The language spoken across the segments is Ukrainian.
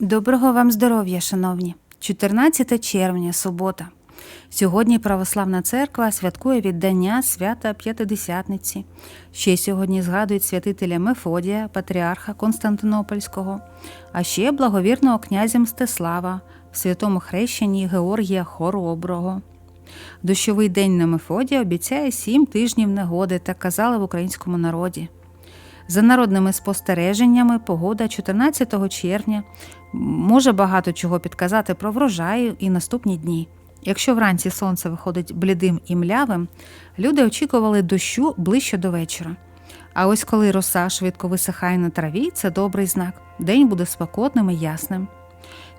Доброго вам здоров'я, шановні! 14 червня, субота. Сьогодні Православна Церква святкує віддання свята П'ятидесятниці. Ще сьогодні згадують святителя Мефодія, патріарха Константинопольського, а ще благовірного князя Мстислава в святому хрещенні Георгія Хороброго. Дощовий день на Мефодія обіцяє сім тижнів негоди, так казали в українському народі. За народними спостереженнями, погода 14 червня може багато чого підказати про врожай і наступні дні. Якщо вранці сонце виходить блідим і млявим, люди очікували дощу ближче до вечора. А ось коли роса швидко висихає на траві, це добрий знак. День буде спокотним і ясним.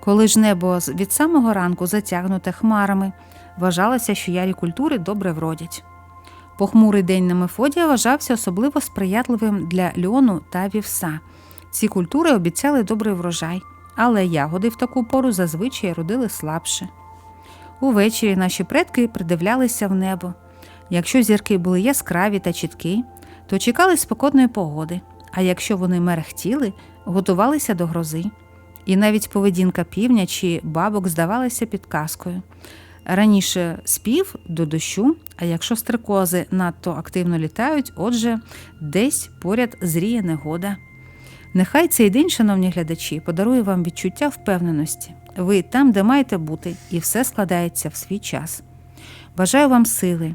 Коли ж небо від самого ранку затягнуте хмарами, вважалося, що ярі культури добре вродять. Похмурий день на Мефодія вважався особливо сприятливим для льону та вівса. Ці культури обіцяли добрий врожай, але ягоди в таку пору зазвичай родили слабше. Увечері наші предки придивлялися в небо. Якщо зірки були яскраві та чіткі, то чекали спокійної погоди, а якщо вони мерехтіли, готувалися до грози. І навіть поведінка півня чи бабок здавалася підказкою. Раніше спів до дощу, а якщо стрикози надто активно літають, отже, десь поряд зріє негода. Нехай цей день, шановні глядачі, подарує вам відчуття впевненості. Ви там, де маєте бути, і все складається в свій час. Бажаю вам сили,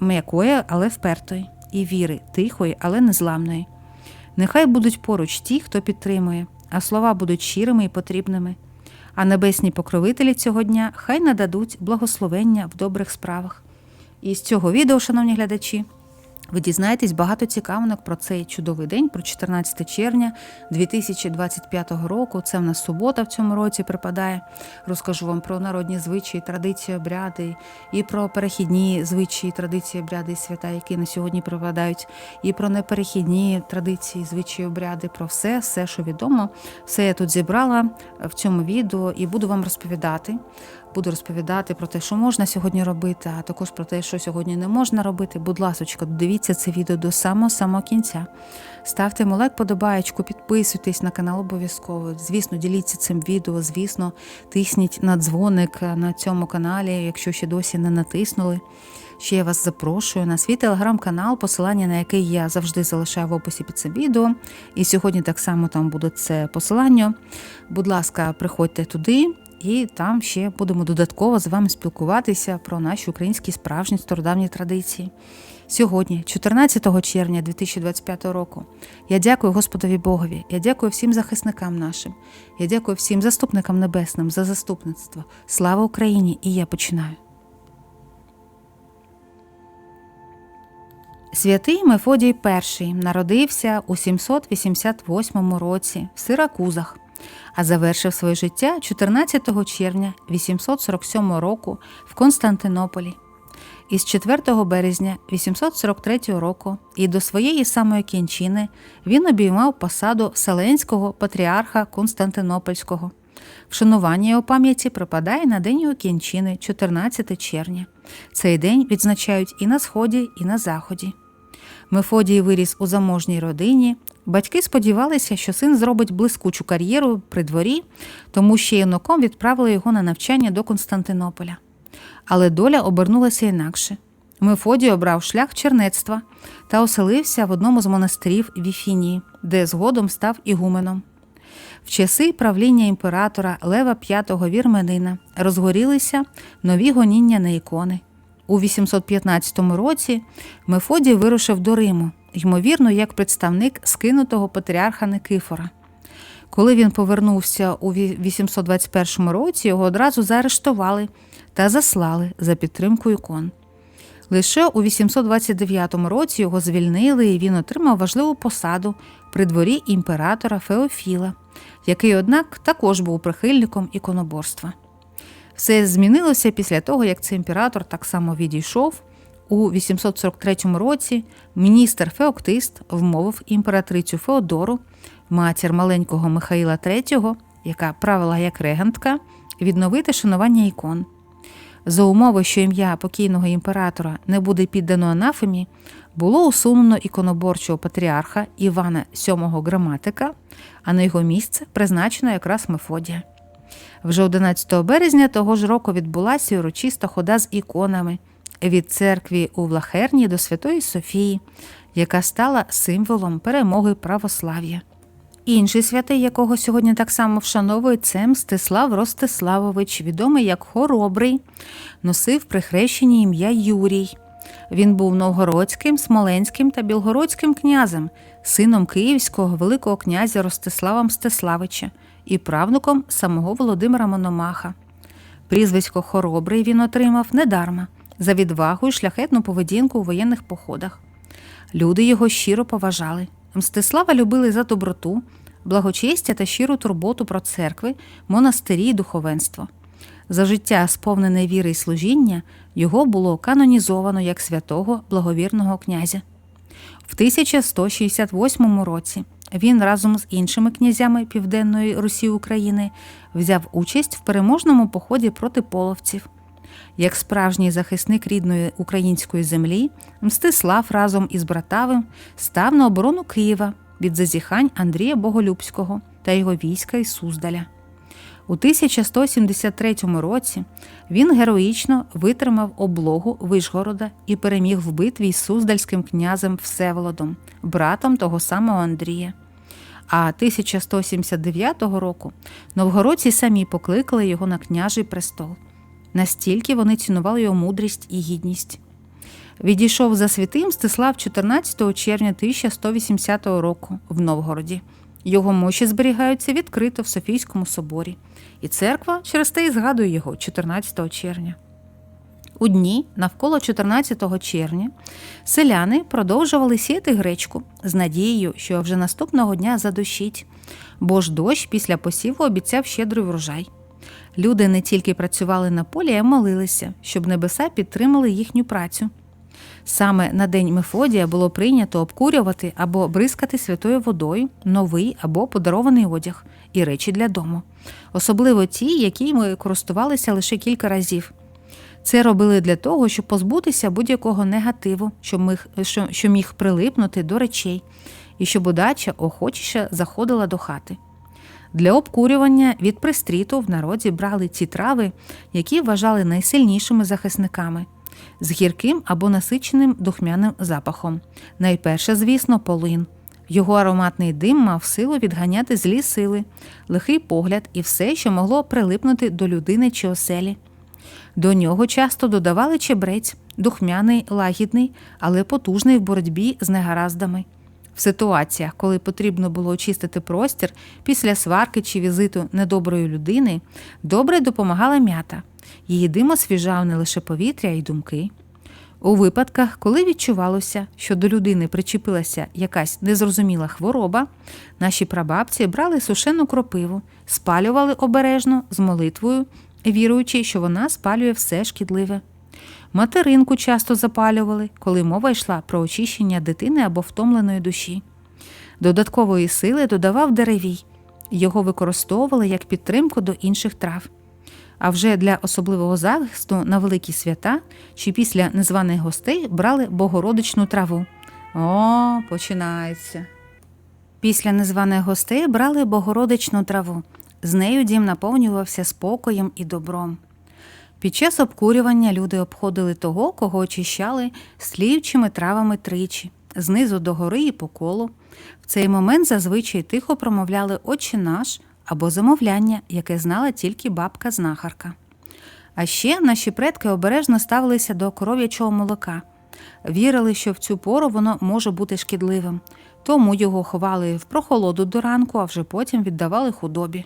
м'якої, але впертої, і віри, тихої, але незламної. Нехай будуть поруч ті, хто підтримує, а слова будуть щирими і потрібними. А небесні покровителі цього дня хай нададуть благословення в добрих справах. І з цього відео, шановні глядачі, ви дізнаєтесь багато цікавинок про цей чудовий день, про 14 червня 2025 року. Це в нас субота в цьому році припадає. Розкажу вам про народні звичаї, традиції, обряди, і про перехідні звичаї, традиції, обряди і свята, які на сьогодні припадають, і про неперехідні традиції, звичаї, обряди, про все, все, що відомо. Все я тут зібрала в цьому відео і буду вам розповідати. Буду розповідати про те, що можна сьогодні робити, а також про те, що сьогодні не можна робити. Будь ласка, дивіться це відео до самого самого кінця. Ставте йому лайк, подобаєчку, підписуйтесь на канал обов'язково. Звісно, діліться цим відео. Звісно, тисніть на дзвоник на цьому каналі, якщо ще досі не натиснули. Ще я вас запрошую на свій телеграм-канал, посилання на який я завжди залишаю в описі під цим відео. І сьогодні так само там буде це посилання. Будь ласка, приходьте туди. І там ще будемо додатково з вами спілкуватися про наші українські справжні стародавні традиції. Сьогодні, 14 червня 2025 року, я дякую Господові Богові, я дякую всім захисникам нашим, я дякую всім заступникам небесним за заступництво. Слава Україні! І я починаю. Святий Мефодій І народився у 788 році в Сиракузах, а завершив своє життя 14 червня 847 року в Константинополі. Із 4 березня 843 року і до своєї самої кінчини він обіймав посаду Вселенського патріарха Константинопольського. Вшанування його пам'яті припадає на день його кінчини, 14 червня. Цей день відзначають і на сході, і на заході. Мефодій виріс у заможній родині. Батьки сподівалися, що син зробить блискучу кар'єру при дворі, тому ще юнаком відправили його на навчання до Константинополя. Але доля обернулася інакше. Мефодій обрав шлях чернецтва та оселився в одному з монастирів Віфінії, де згодом став ігуменом. В часи правління імператора Лева V Вірменина розгорілися нові гоніння на ікони. У 815 році Мефодій вирушив до Риму, ймовірно, як представник скинутого патріарха Никифора. Коли він повернувся у 821 році, його одразу заарештували та заслали за підтримку ікон. Лише у 829 році його звільнили, і він отримав важливу посаду при дворі імператора Феофіла, який, однак, також був прихильником іконоборства. Все змінилося після того, як цей імператор так само відійшов. У 843 році міністр Феоктист вмовив імператрицю Феодору, матір маленького Михаїла III, яка правила як регентка, відновити шанування ікон. За умови, що ім'я покійного імператора не буде піддано анафемі, було усунено іконоборчого патріарха Івана VII граматика, а на його місце призначено якраз Мефодія. Вже 11 березня того ж року відбулася урочиста хода з іконами від церкві у Влахерні до Святої Софії, яка стала символом перемоги православ'я. Інший святий, якого сьогодні так само вшановують, це Мстислав Ростиславович, відомий як Хоробрий, носив при хрещенні ім'я Юрій. Він був новгородським, смоленським та білгородським князем, сином київського великого князя Ростислава Мстиславича і правнуком самого Володимира Мономаха. Прізвисько Хоробрий він отримав недарма за відвагу і шляхетну поведінку у воєнних походах. Люди його щиро поважали. Мстислава любили за доброту, благочестя та щиру турботу про церкви, монастирі і духовенство. За життя, сповнене віри й служіння, його було канонізовано як святого благовірного князя. В 1168 році він разом з іншими князями Південної Русі України взяв участь в переможному поході проти половців. Як справжній захисник рідної української землі, Мстислав разом із братавим став на оборону Києва від зазіхань Андрія Боголюбського та його війська із Суздаля. У 1173 році він героїчно витримав облогу Вишгорода і переміг в битві із Суздальським князем Всеволодом, братом того самого Андрія. А 1179 року новгородці самі покликали його на княжий престол. Настільки вони цінували його мудрість і гідність. Відійшов за святим Мстислав 14 червня 1180 року в Новгороді. Його мощі зберігаються відкрито в Софійському соборі, і церква через те і згадує його 14 червня. У дні навколо 14 червня селяни продовжували сіяти гречку з надією, що вже наступного дня задощить, бо ж дощ після посіву обіцяв щедрий врожай. Люди не тільки працювали на полі, а й молилися, щоб небеса підтримали їхню працю. Саме на день Мефодія було прийнято обкурювати або бризкати святою водою новий або подарований одяг і речі для дому, особливо ті, які ми користувалися лише кілька разів. Це робили для того, щоб позбутися будь-якого негативу, що міг, що, що міг прилипнути до речей, і щоб удача охочіше заходила до хати. Для обкурювання від пристріту в народі брали ті трави, які вважали найсильнішими захисниками, з гірким або насиченим духмяним запахом. Найперше, звісно, полин. Його ароматний дим мав силу відганяти злі сили, лихий погляд і все, що могло прилипнути до людини чи оселі. До нього часто додавали чебрець, духмяний, лагідний, але потужний в боротьбі з негараздами. В ситуаціях, коли потрібно було очистити простір після сварки чи візиту недоброї людини, добре допомагала м'ята. Її дим освіжав не лише повітря й думки. У випадках, коли відчувалося, що до людини причепилася якась незрозуміла хвороба, наші прабабці брали сушену кропиву, спалювали обережно з молитвою, віруючи, що вона спалює все шкідливе. Материнку часто запалювали, коли мова йшла про очищення дитини або втомленої душі. Додаткової сили додавав деревій, його використовували як підтримку до інших трав. А вже для особливого захисту на великі свята чи після незваних гостей брали богородичну траву. О, починається. Після незваних гостей брали богородичну траву. З нею дім наповнювався спокоєм і добром. Під час обкурювання люди обходили того, кого очищали слівчими травами тричі, знизу до гори і по колу. В цей момент зазвичай тихо промовляли Отче наш або замовляння, яке знала тільки бабка-знахарка. А ще наші предки обережно ставилися до коров'ячого молока, вірили, що в цю пору воно може бути шкідливим, тому його ховали в прохолоду до ранку, а вже потім віддавали худобі.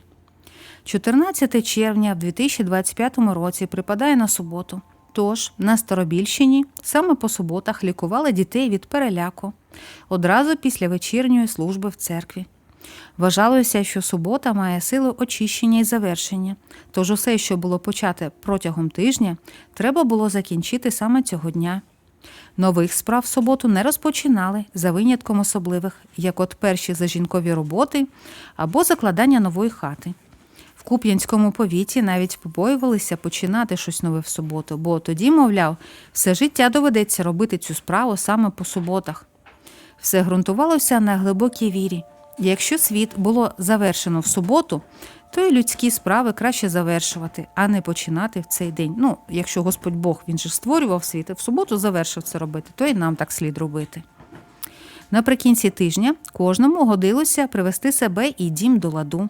14 червня в 2025 році припадає на суботу. Тож на Старобільщині саме по суботах лікували дітей від переляку одразу після вечірньої служби в церкві. Вважалося, що субота має силу очищення і завершення, тож усе, що було почати протягом тижня, треба було закінчити саме цього дня. Нових справ в суботу не розпочинали за винятком особливих, як от перші зажінкові роботи або закладання нової хати. В Куп'янському повіті навіть побоювалися починати щось нове в суботу, бо тоді, мовляв, все життя доведеться робити цю справу саме по суботах. Все ґрунтувалося на глибокій вірі. Якщо світ було завершено в суботу, то й людські справи краще завершувати, а не починати в цей день. Ну, якщо Господь Бог він же створював світ, і в суботу завершив це робити, то й нам так слід робити. Наприкінці тижня кожному годилося привести себе і дім до ладу.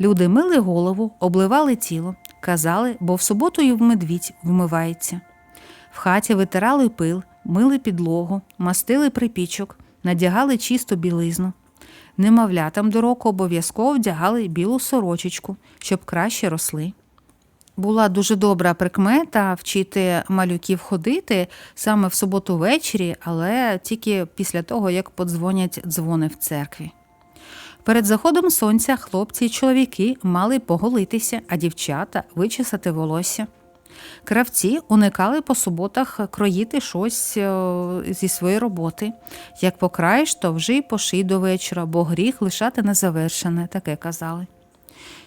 Люди мили голову, обливали тіло, казали, бо в суботу й в медвідь вмивається. В хаті витирали пил, мили підлогу, мастили припічок, надягали чисту білизну. Немовлятам до року обов'язково вдягали білу сорочечку, щоб краще росли. Була дуже добра прикмета вчити малюків ходити саме в суботу ввечері, але тільки після того, як подзвонять дзвони в церкві. Перед заходом сонця хлопці й чоловіки мали поголитися, а дівчата вичесати волосся. Кравці уникали по суботах кроїти щось е, зі своєї роботи. Як покраєш, то вже й поший до вечора, бо гріх лишати незавершене, таке казали.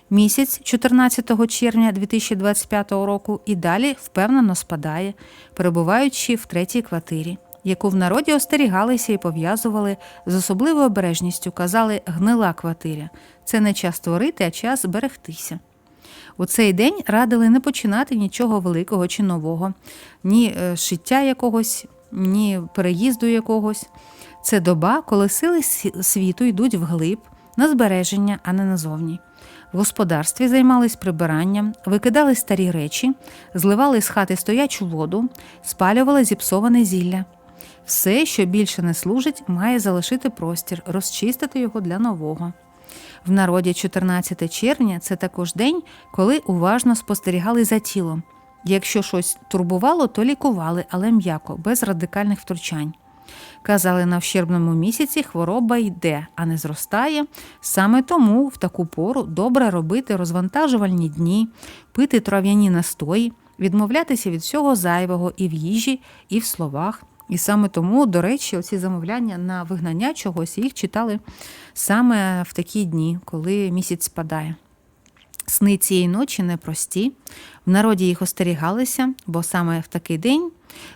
Місяць 14 червня 2025 року і далі впевнено спадає, перебуваючи в третій квартирі, яку в народі остерігалися і пов'язували з особливою обережністю, казали гнила квартиря. Це не час творити, а час берегтися. У цей день радили не починати нічого великого чи нового, ні е, шиття якогось, ні переїзду якогось. Це доба, коли сили світу йдуть вглиб, на збереження, а не назовні. В господарстві займались прибиранням, викидали старі речі, зливали з хати стоячу воду, спалювали зіпсоване зілля. Все, що більше не служить, має залишити простір, розчистити його для нового. В народі 14 червня це також день, коли уважно спостерігали за тілом. Якщо щось турбувало, то лікували, але м'яко, без радикальних втручань. Казали, на вщербному місяці хвороба йде, а не зростає. Саме тому в таку пору добре робити розвантажувальні дні, пити трав'яні настої, відмовлятися від всього зайвого і в їжі, і в словах. І саме тому, до речі, оці замовляння на вигнання чогось їх читали саме в такі дні, коли місяць спадає. Сни цієї ночі непрості. В народі їх остерігалися, бо саме в такий день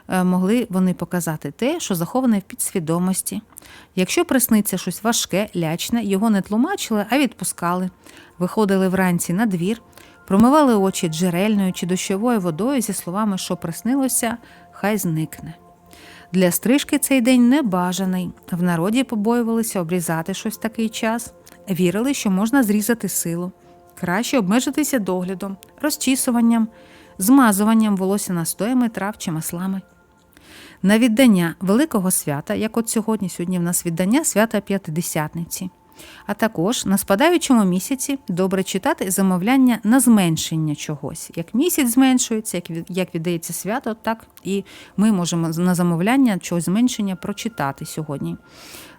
е, могли вони показати те, що заховане в підсвідомості. Якщо присниться щось важке, лячне, його не тлумачили, а відпускали. Виходили вранці на двір, промивали очі джерельною чи дощовою водою зі словами, що приснилося, хай зникне. Для стрижки цей день не бажаний. В народі побоювалися обрізати щось такий час, вірили, що можна зрізати силу. Краще обмежитися доглядом, розчісуванням, змазуванням волосся настоями трав чи маслами. На віддання Великого свята, як от сьогодні, сьогодні в нас віддання свята П'ятидесятниці. А також на спадаючому місяці добре читати замовляння на зменшення чогось. Як місяць зменшується, як від- як віддається свято, так і ми можемо на замовляння чогось зменшення прочитати сьогодні.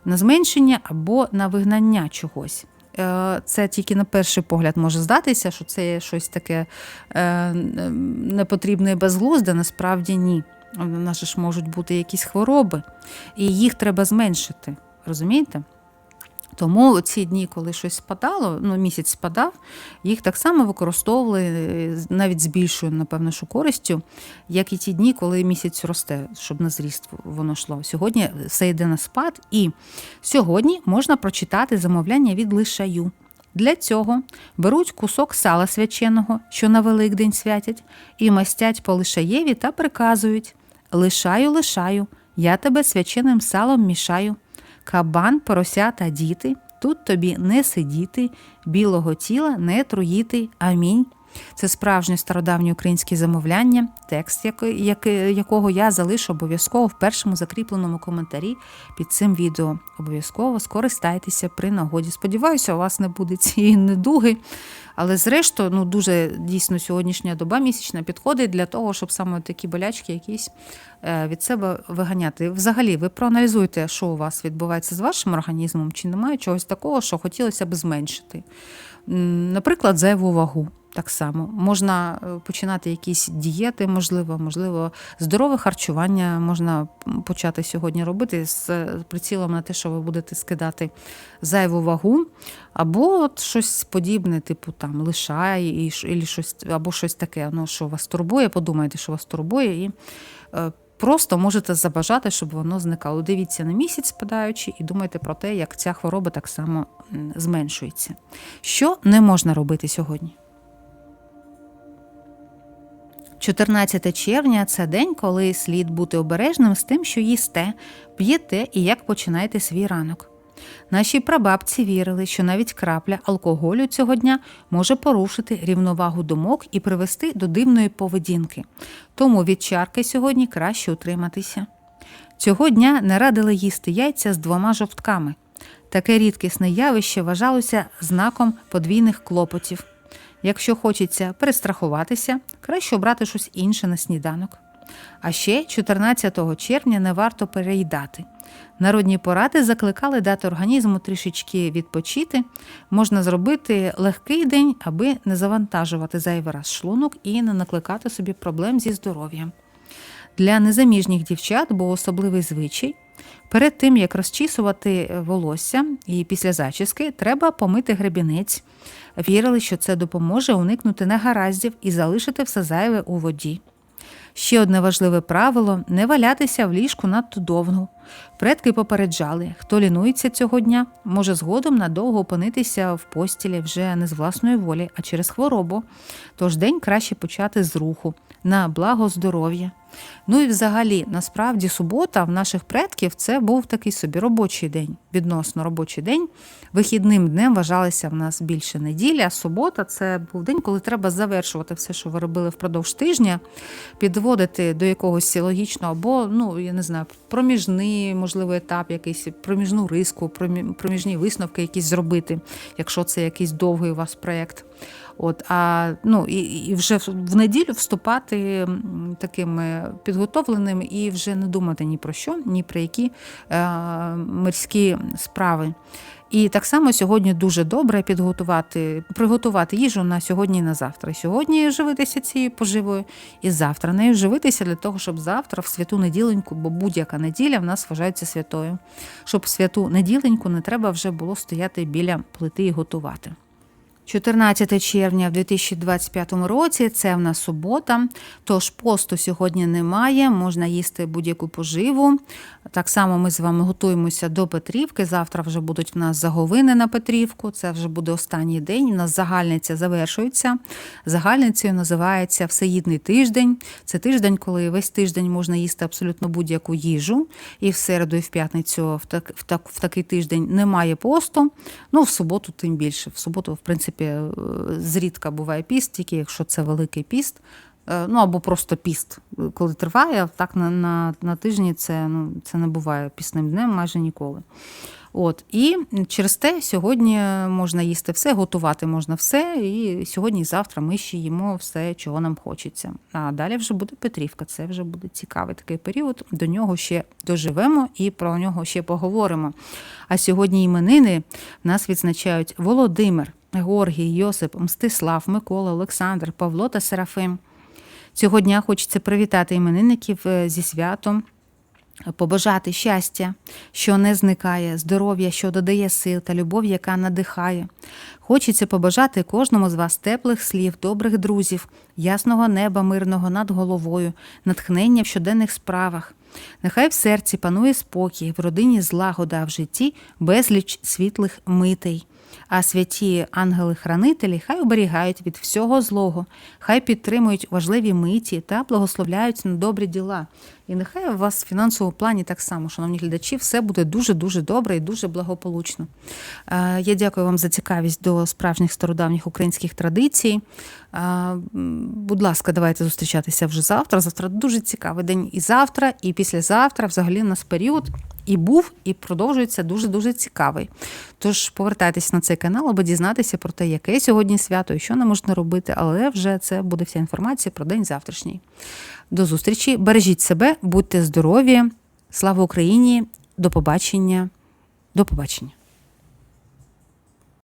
На зменшення або на вигнання чогось. Е, Це тільки на перший погляд може здатися, що це є щось таке е, непотрібне і безглузде, насправді ні. У нас ж можуть бути якісь хвороби, і їх треба зменшити. Розумієте? Тому ці дні, коли щось спадало, ну місяць спадав, їх так само використовували е, навіть з більшою, напевно, що користю, як і ті дні, коли місяць росте, щоб на зріст воно йшло. Сьогодні все йде на спад, і сьогодні можна прочитати замовляння від лишаю. Для цього беруть кусок сала свяченого, що на Великдень святять, і мастять по лишаєві та приказують: Лишаю, лишаю, я тебе свяченим салом мішаю. Кабан, порося та діти, тут тобі не сидіти, білого тіла не труїти. Амінь. Це справжнє стародавнє українське замовляння, текст якого я залишу обов'язково в першому закріпленому коментарі під цим відео. Обов'язково скористайтеся при нагоді. Сподіваюся, у вас не буде цієї недуги. Але зрештою, ну дуже дійсно сьогоднішня доба місячна підходить для того, щоб саме такі болячки якісь е, від себе виганяти. Взагалі, ви проаналізуйте, що у вас відбувається з вашим організмом, чи немає чогось такого, що хотілося б зменшити. Наприклад, зайву вагу. Так само можна е, починати якісь дієти, можливо, можливо, здорове харчування можна почати сьогодні робити з е, прицілом на те, що ви будете скидати зайву вагу, або от щось подібне, типу там лишай, і, і щось, або щось таке, ну, що вас турбує, подумайте, що вас турбує, і е, просто можете забажати, щоб воно зникало. Дивіться на місяць спадаючи, і думайте про те, як ця хвороба так само зменшується. Що не можна робити сьогодні? 14 червня це день, коли слід бути обережним з тим, що їсте, п'єте і як починаєте свій ранок. Наші прабабці вірили, що навіть крапля алкоголю цього дня може порушити рівновагу думок і привести до дивної поведінки. Тому від чарки сьогодні краще утриматися. Цього дня не радили їсти яйця з двома жовтками. Таке рідкісне явище вважалося знаком подвійних клопотів. Якщо хочеться перестрахуватися, краще обрати щось інше на сніданок. А ще 14 червня не варто переїдати. Народні поради закликали дати організму трішечки відпочити. Можна зробити легкий день, аби не завантажувати зайвий раз шлунок і не накликати собі проблем зі здоров'ям. Для незаміжніх дівчат був особливий звичай. Перед тим, як розчісувати волосся і після зачіски, треба помити гребінець. Вірили, що це допоможе уникнути негараздів і залишити все зайве у воді. Ще одне важливе правило не валятися в ліжку надто довго. Предки попереджали, хто лінується цього дня, може згодом надовго опинитися в постілі вже не з власної волі, а через хворобу. Тож день краще почати з руху на благо здоров'я. Ну і взагалі, насправді, субота в наших предків це був такий собі робочий день, відносно робочий день. Вихідним днем вважалися в нас більше неділі, а субота це був день, коли треба завершувати все, що ви робили впродовж тижня, підводити до якогось логічного або, ну, я не знаю, проміжний, можливо, етап, якийсь проміжну риску, проміжні висновки якісь зробити, якщо це якийсь довгий у вас проєкт. От, а, ну, і, і вже в неділю вступати такими підготовленими і вже не думати ні про що, ні про які е, мирські справи. І так само сьогодні дуже добре підготувати, приготувати їжу на сьогодні і на завтра. Сьогодні живитися цією поживою, і завтра нею живитися для того, щоб завтра в святу неділеньку, бо будь-яка неділя в нас вважається святою. Щоб в святу неділеньку не треба вже було стояти біля плити і готувати. 14 червня в 2025 році це в нас субота, тож посту сьогодні немає, можна їсти будь-яку поживу. Так само ми з вами готуємося до Петрівки. Завтра вже будуть в нас заговини на Петрівку. Це вже буде останній день. У нас загальниця завершується. Загальницею називається Всеїдний тиждень. Це тиждень, коли весь тиждень можна їсти абсолютно будь-яку їжу. І в середу, і в п'ятницю в, так, в, так, в такий тиждень немає посту. Ну, в суботу, тим більше. В суботу, в принципі, е, зрідка буває піст, тільки якщо це великий піст. Е, Ну або просто піст, коли триває, так на на, на тижні це ну, це не буває пісним днем майже ніколи. От І через те сьогодні можна їсти все, готувати можна все. І сьогодні і завтра ми ще їмо все, чого нам хочеться. А далі вже буде Петрівка. Це вже буде цікавий такий період. До нього ще доживемо і про нього ще поговоримо. А сьогодні іменини нас відзначають Володимир, Георгій, Йосип, Мстислав, Микола, Олександр, Павло та Серафим. Цього дня хочеться привітати іменинників е, зі святом, побажати щастя, що не зникає, здоров'я, що додає сил та любов, яка надихає. Хочеться побажати кожному з вас теплих слів, добрих друзів, ясного неба, мирного над головою, натхнення в щоденних справах. Нехай в серці панує спокій, в родині злагода, а в житті безліч світлих митей. А святі ангели-хранителі хай оберігають від всього злого, хай підтримують важливі миті та благословляють на добрі діла. І нехай у вас в фінансовому плані так само, шановні глядачі, все буде дуже-дуже добре і дуже благополучно. Е, Я дякую вам за цікавість до справжніх стародавніх українських традицій. Е, Будь ласка, давайте зустрічатися вже завтра. Завтра дуже цікавий день і завтра, і післязавтра. Взагалі у нас період і був, і продовжується дуже-дуже цікавий. Тож повертайтеся на цей канал, аби дізнатися про те, яке сьогодні свято і що не можна робити, але вже це буде вся інформація про день завтрашній. До зустрічі, бережіть себе, будьте здорові, слава Україні, до побачення, до побачення.